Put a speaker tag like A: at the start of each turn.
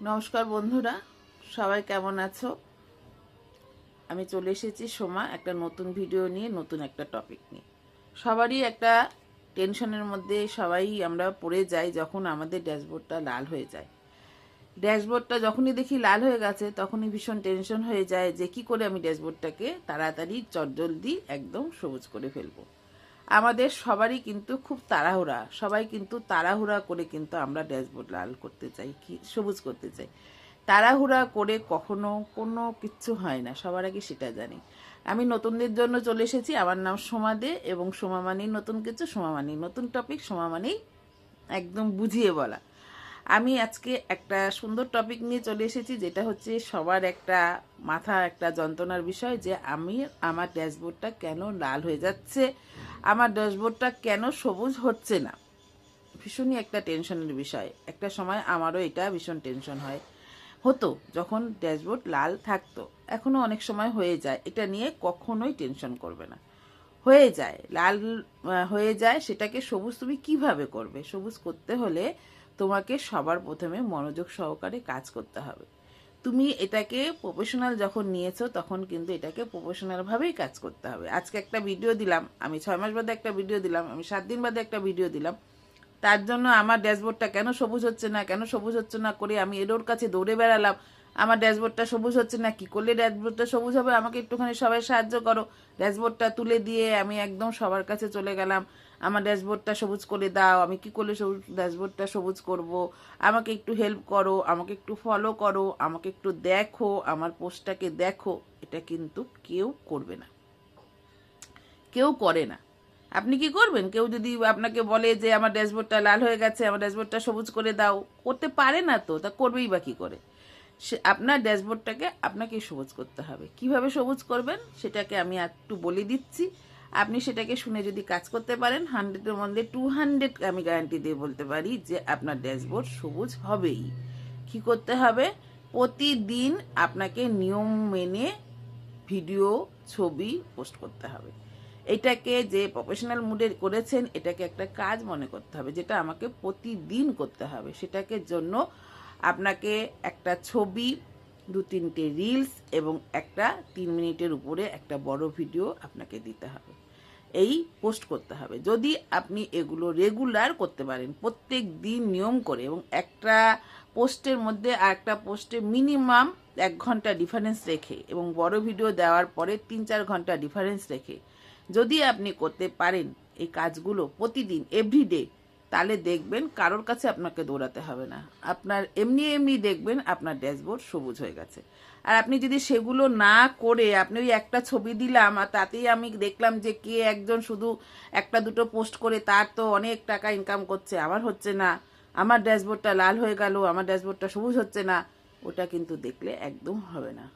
A: নমস্কার বন্ধুরা, সবাই কেমন আছো? আমি চলে এসেছি সোমা, একটা নতুন ভিডিও নিয়ে, নতুন একটা টপিক নিয়ে। সবারই একটা টেনশনের মধ্যে সবাই আমরা পড়ে যাই যখন আমাদের ড্যাশবোর্ডটা লাল হয়ে যায়। ড্যাশবোর্ডটা যখনই দেখি লাল হয়ে গেছে, তখনই ভীষণ টেনশন হয়ে যায় যে কি করে আমি ড্যাশবোর্ডটাকে তাড়াতাড়ি, চটজলদি একদম সবুজ করে ফেলব। আমাদের সবারই কিন্তু খুব তাড়াহুড়া। সবাই কিন্তু তাড়াহুড়া করে কিন্তু আমরা ড্যাশবোর্ড লাল করতে চাই, কি সবুজ করতে চাই। তাড়াহুড়া করে কখনো কোনো কিচ্ছু হয় না, সবার আগে সেটা জানি। আমি নতুনদের জন্য চলে এসেছি, আমার নাম সোমা দে এবং সোমা মানেই নতুন কিছু সোমা মানেই নতুন টপিক সোমা মানেই একদম বুঝিয়ে বলা। আমি আজকে একটা সুন্দর টপিক নিয়ে চলে এসেছি, যেটা হচ্ছে সবার একটা মাথা একটা যন্ত্রণার বিষয় যে আমি আমার ড্যাশবোর্ডটা কেন লাল হয়ে যাচ্ছে? আমার ড্যাশবোর্ডটা কেন সবুজ হচ্ছে না? ভীষণই একটা টেনশনের বিষয়। একটা সময় আমারও এটা ভীষণ টেনশন হয়। হতো যখন ড্যাশবোর্ড লাল থাকতো এখনও অনেক সময় হয়ে যায়। এটা নিয়ে কখনোই টেনশন করবে না। হয়ে যায়, লাল হয়ে যায়, সেটাকে সবুজ তুমি কীভাবে করবে? সবুজ করতে হলে তোমাকে সবার প্রথমে মনোযোগ সহকারে কাজ করতে হবে। তুমি এটাকে প্রফেশনাল যখন নিয়েছো, তখন কিন্তু এটাকে প্রফেশনালভাবেই কাজ করতে হবে। আজকে একটা ভিডিও দিলাম, আমি ছয় মাস বাদে একটা ভিডিও দিলাম, আমি সাত দিন বাদে একটা ভিডিও দিলাম। তার জন্য আমার ড্যাশবোর্ডটা কেন সবুজ হচ্ছে না, কেন সবুজ হচ্ছে না করে আমি এর ওর কাছে দৌড়ে বেড়ালাম? আমার ড্যাশবোর্ডটা সবুজ হচ্ছে না, কি করলে ড্যাশবোর্ডটা সবুজ হবে? আমাকে একটুখানি সবাই সাহায্য করো। ড্যাশবোর্ডটা তুলে দিয়ে আমি একদম সবার কাছে চলে গেলাম। আমার ড্যাশবোর্ডটা সবুজ করে দাও, আমি কি করলে সবুজ, ড্যাশবোর্ডটা সবুজ করব? আমাকে একটু হেল্প করো, আমাকে একটু ফলো করো, আমাকে একটু দেখো, আমার পোস্টটাকে দেখো। এটা কিন্তু কেউ করবে না। কেউ করে না। আপনি কি করবেন? কেউ যদি আপনাকে বলে যে, আমার ড্যাশবোর্ডটা লাল হয়ে গেছে, আমার ড্যাশবোর্ডটা সবুজ করে দাও, করতে পারে না তো, তা করবেই বা কি করে? সে আপনার ড্যাশবোর্ডটাকে আপনাকেই সবুজ করতে হবে। কীভাবে সবুজ করবেন সেটাকে আমি একটু বলে দিচ্ছি। আপনি সেটাকে শুনে যদি কাজ করতে পারেন হান্ড্রেডের মধ্যে টু হান্ড্রেড আমি গ্যারান্টি দিয়ে বলতে পারি যে আপনার ড্যাশবোর্ড সবুজ হবেই। কি করতে হবে? প্রতিদিন আপনাকে নিয়ম মেনে ভিডিও, ছবি পোস্ট করতে হবে। এটাকে যে প্রফেশনাল মুডে করেছেন, এটাকে একটা কাজ মনে করতে হবে, যেটা আমাকে প্রতিদিন করতে হবে। সেটাকে জন্য আপনাকে একটা ছবি, দু তিনটে রিলস এবং একটা তিন মিনিটের উপরে একটা বড় ভিডিও আপনাকে দিতে হবে। এই পোস্ট করতে হবে। যদি আপনি এগুলো রেগুলার করতে পারেন, প্রত্যেক দিন নিয়ম করে এবং একটা পোস্টের মধ্যে আর একটা পোস্টে মিনিমাম এক ঘণ্টা ডিফারেন্স রেখে এবং বড় ভিডিও দেওয়ার পরে তিন চার ঘণ্টা ডিফারেন্স রেখে যদি আপনি করতে পারেন এই কাজগুলো প্রতিদিন এভরিডে তাহলে দেখবেন কারোর কাছে আপনাকে দৌড়াতে হবে না। আপনার এমনি এমনি দেখবেন আপনার ড্যাশবোর্ড সবুজ হয়ে গেছে। আর আপনি যদি সেগুলো না করে আপনি ওই একটা ছবি দিলাম আর তাতেই আমি দেখলাম যে কে একজন শুধু একটা দুটো পোস্ট করে তার তো অনেক টাকা ইনকাম করছে, আমার হচ্ছে না। আমার ড্যাশবোর্ডটা লাল হয়ে গেল, আমার ড্যাশবোর্ডটা সবুজ হচ্ছে না। ওটা কিন্তু দেখলে একদম হবে না।